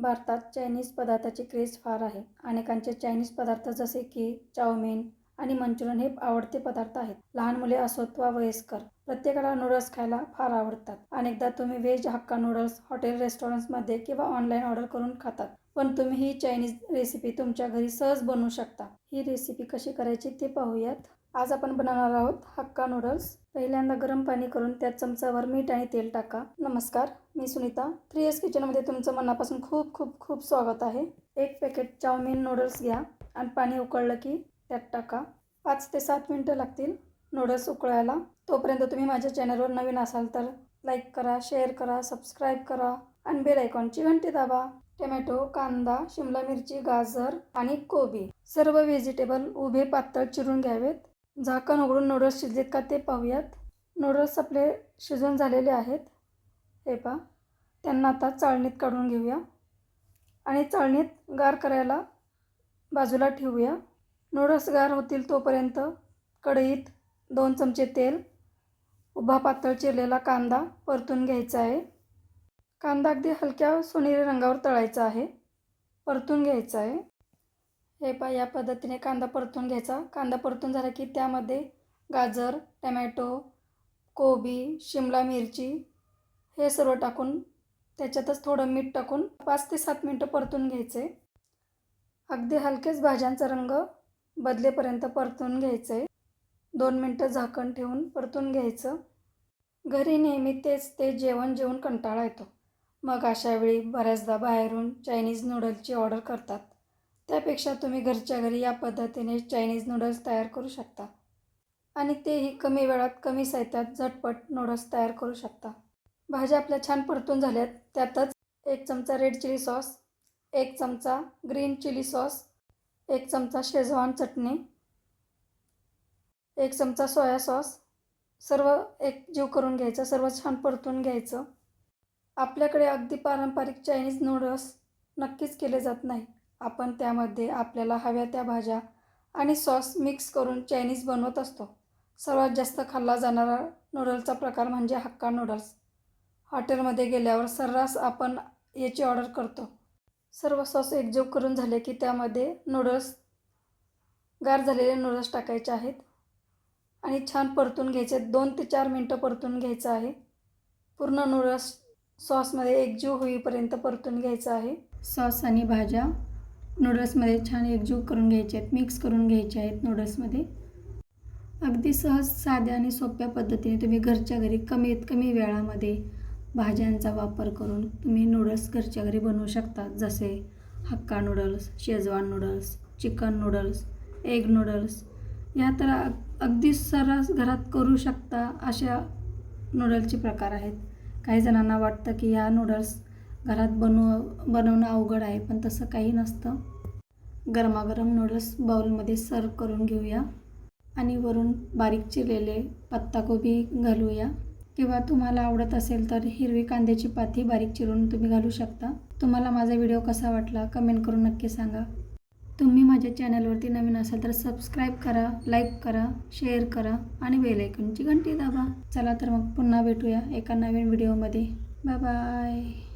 भारतात चायनीज पदार्थाची क्रेज फार आहे. अनेकांचे चायनीज पदार्थ जसे की चाऊमिन आणि मंचुरियन हे आवडते पदार्थ आहेत. लहान मुले असोत वा वयस्कर प्रत्येकाला नूडल्स खायला फार आवडतात. अनेकदा तुम्ही व्हेज हक्का नूडल्स हॉटेल रेस्टॉरंट्समध्ये किंवा ऑनलाईन ऑर्डर करून खातात. पण तुम्ही ही चायनीज रेसिपी तुमच्या घरी सहज बनवू शकता. ही रेसिपी कशी करायची ते पाहूयात. आज आपण बनवणार आहोत हक्का नूडल्स. पहिल्यांदा गरम पाणी करून त्यात चमचावर मीठ आणि तेल टाका. नमस्कार मी सुनीता. थ्री एस किचनमध्ये तुमचं मनापासून खूप खूप खूप स्वागत आहे. एक पॅकेट चाऊमिन नूडल्स घ्या आणि पाणी उकळलं की त्यात टाका. पाच ते सात मिनटं लागतील नूडल्स उकळायला. तोपर्यंत तुम्ही माझ्या चॅनलवर नवीन असाल तर लाईक करा शेअर करा सबस्क्राईब करा आणि बेल आयकॉनची घंटी दाबा. टोमॅटो कांदा शिमला मिरची गाजर आणि कोबी सर्व व्हेजिटेबल उभे पातळ चिरून घ्यावेत. झाकण उघडून नूडल्स शिजलेत का ते पाहूयात. नूडल्स आपले शिजून झालेले आहेत. हे पहा. त्यांना आता चाळणीत काढून घेऊया. आणि चाळणीत गार करायला बाजूला ठेवूया. नूडल्स गार होतील तोपर्यंत कढईत दोन चमचे तेल उभा पातळ चिरलेला कांदा परतून घ्यायचा आहे. कांदा अगदी हलक्या सोनेरी रंगावर तळायचा आहे. परतून घ्यायचा आहे. हे पा या पद्धतीने कांदा परतून घ्यायचा. कांदा परतून झाला की त्यामध्ये गाजर टमॅटो कोबी शिमला मिरची हे सर्व टाकून त्याच्यातच थोडं मीठ टाकून पाच ते सात मिनटं परतून घ्यायचे. अगदी हलकेच भाज्यांचा रंग बदलेपर्यंत परतून घ्यायचं. आहे दोन मिनटं झाकण ठेवून परतून घ्यायचं. घरी नेहमी तेच ते जेवण जेवून कंटाळा येतो. मग अशावेळी बऱ्याचदा बाहेरून चायनीज नूडल्सची ऑर्डर करतात. त्यापेक्षा तुम्ही घरच्या घरी या पद्धतीने चायनीज नूडल्स तयार करू शकता. आणि तेही कमी वेळात कमी साहित्यात झटपट नूडल्स तयार करू शकता. भाज्या आपल्या छान परतून झाल्यात. त्यातच एक चमचा रेड चिली सॉस एक चमचा ग्रीन चिली सॉस एक चमचा शेजवान चटणी एक चमचा सोया सॉस सर्व एक जीव करून घ्यायचं सर्व छान परतून घ्यायचं. आपल्याकडे अगदी पारंपरिक चायनीज नूडल्स नक्कीच केले जात नाही आपण त्यामध्ये आपल्याला हव्या त्या भाज्या आणि सॉस मिक्स करून चायनीज बनवत असतो. सर्वात जास्त खाल्ला जाणारा नूडल्सचा प्रकार म्हणजे हक्का नूडल्स. हॉटेलमध्ये गेल्यावर सर्रास आपण याची ऑर्डर करतो. सर्व सॉस एकजीव करून झाले की त्यामध्ये नूडल्स गार झालेले नूडल्स टाकायचे आहेत. आणि छान परतून घ्यायचे दोन ते चार मिनटं परतून घ्यायचं आहे. पूर्ण नूडल्स सॉसमध्ये एकजीव होईपर्यंत परतून घ्यायचं आहे. सॉस आणि भाज्या नूडल्समध्ये छान एकजीव करून घ्यायचे आहेत मिक्स करून घ्यायचे आहेत नूडल्समध्ये. अगदी सहज साध्या आणि सोप्या पद्धतीने तुम्ही घरच्या घरी कमीत कमी वेळामध्ये भाज्यांचा वापर करून तुम्ही नूडल्स घरच्या घरी बनवू शकता. जसे Hakka noodles Schezwan noodles chicken noodles egg noodles. या तर अगदी सर्रास घरात करू शकता अशा नूडल्सचे प्रकार आहेत. काही जणांना वाटतं की ह्या नूडल्स घरात बनव बनवणं अवघड आहे पण तसं काही नसतं. गरमागरम नूडल्स बाउलमध्ये सर्व करून घेऊया. आणि वरून बारीक चिरलेले पत्ताकोबी घालूया. किंवा तुम्हाला आवडत असेल तर हिरवी कांद्याची पाती बारीक चिरून तुम्ही घालू शकता. तुम्हाला माझा व्हिडिओ कसा वाटला कमेंट करून नक्की सांगा. तुम्ही माझ्या चॅनलवरती नवीन असाल तर सबस्क्राईब करा लाईक करा शेअर करा आणि बेलायकनची घंटी दाबा. चला तर मग पुन्हा भेटूया एका नवीन व्हिडिओमध्ये बाय बाय